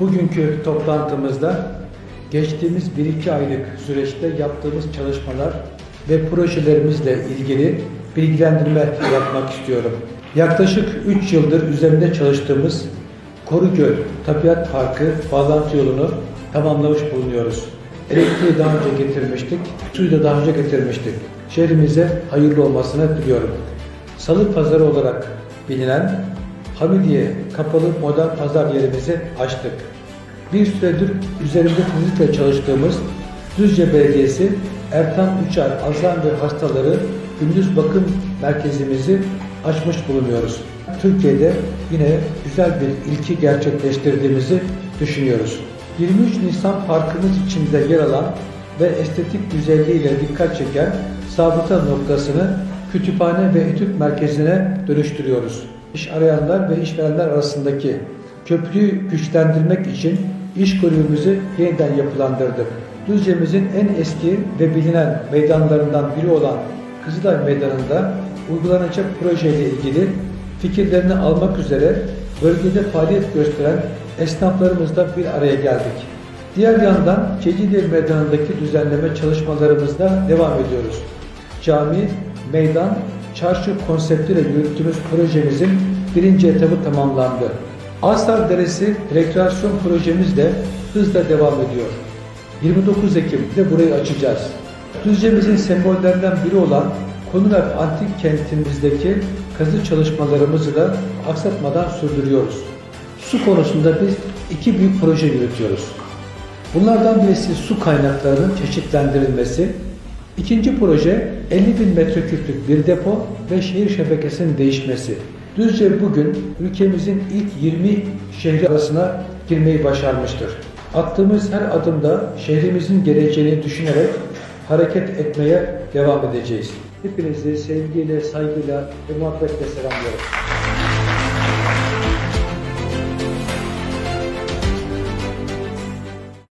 Bugünkü toplantımızda geçtiğimiz 1-2 aylık süreçte yaptığımız çalışmalar ve projelerimizle ilgili bilgilendirme yapmak istiyorum. Yaklaşık 3 yıldır üzerinde çalıştığımız Korugöl Tabiat Parkı bağlantı yolunu tamamlamış bulunuyoruz. Elektriği daha önce getirmiştik, suyu da daha önce getirmiştik. Şehrimize hayırlı olmasını diliyorum. Salı pazarı olarak bilinen Hamidiye kapalı modern pazar yerimizi açtık. Bir süredir üzerinde titizlikle çalıştığımız Düzce Belediyesi Ertan Uçar Alzheimer hastaları gündüz bakım merkezimizi açmış bulunuyoruz. Türkiye'de yine güzel bir ilki gerçekleştirdiğimizi düşünüyoruz. 23 Nisan Parkımız içinde yer alan ve estetik güzelliğiyle dikkat çeken sabıta noktasını kütüphane ve etüt merkezine dönüştürüyoruz. İş arayanlar ve işverenler arasındaki köprüyü güçlendirmek için iş kulübümüzü yeniden yapılandırdık. Düzce'mizin en eski ve bilinen meydanlarından biri olan Kızılay Meydanı'nda uygulanacak projeyle ilgili fikirlerini almak üzere bölgede faaliyet gösteren esnaflarımızla bir araya geldik. Diğer yandan Ceciliye Meydanı'ndaki düzenleme çalışmalarımızda devam ediyoruz. Cami, meydan, çarşı konseptiyle yürüttüğümüz projemizin birinci etabı tamamlandı. Aslar Deresi rekreasyon projemiz de hızla devam ediyor. 29 Ekim'de burayı açacağız. Düzce'mizin sembollerinden biri olan Konular Antik Kentimizdeki kazı çalışmalarımızı da aksatmadan sürdürüyoruz. Su konusunda biz iki büyük proje yürütüyoruz. Bunlardan birisi su kaynaklarının çeşitlendirilmesi, İkinci proje 50 bin metreküplük bir depo ve şehir şebekesinin değişmesi. Düzce bugün ülkemizin ilk 20 şehri arasına girmeyi başarmıştır. Attığımız her adımda şehrimizin geleceğini düşünerek hareket etmeye devam edeceğiz. Hepinizi sevgiyle, saygıyla ve muhabbetle selamlıyorum.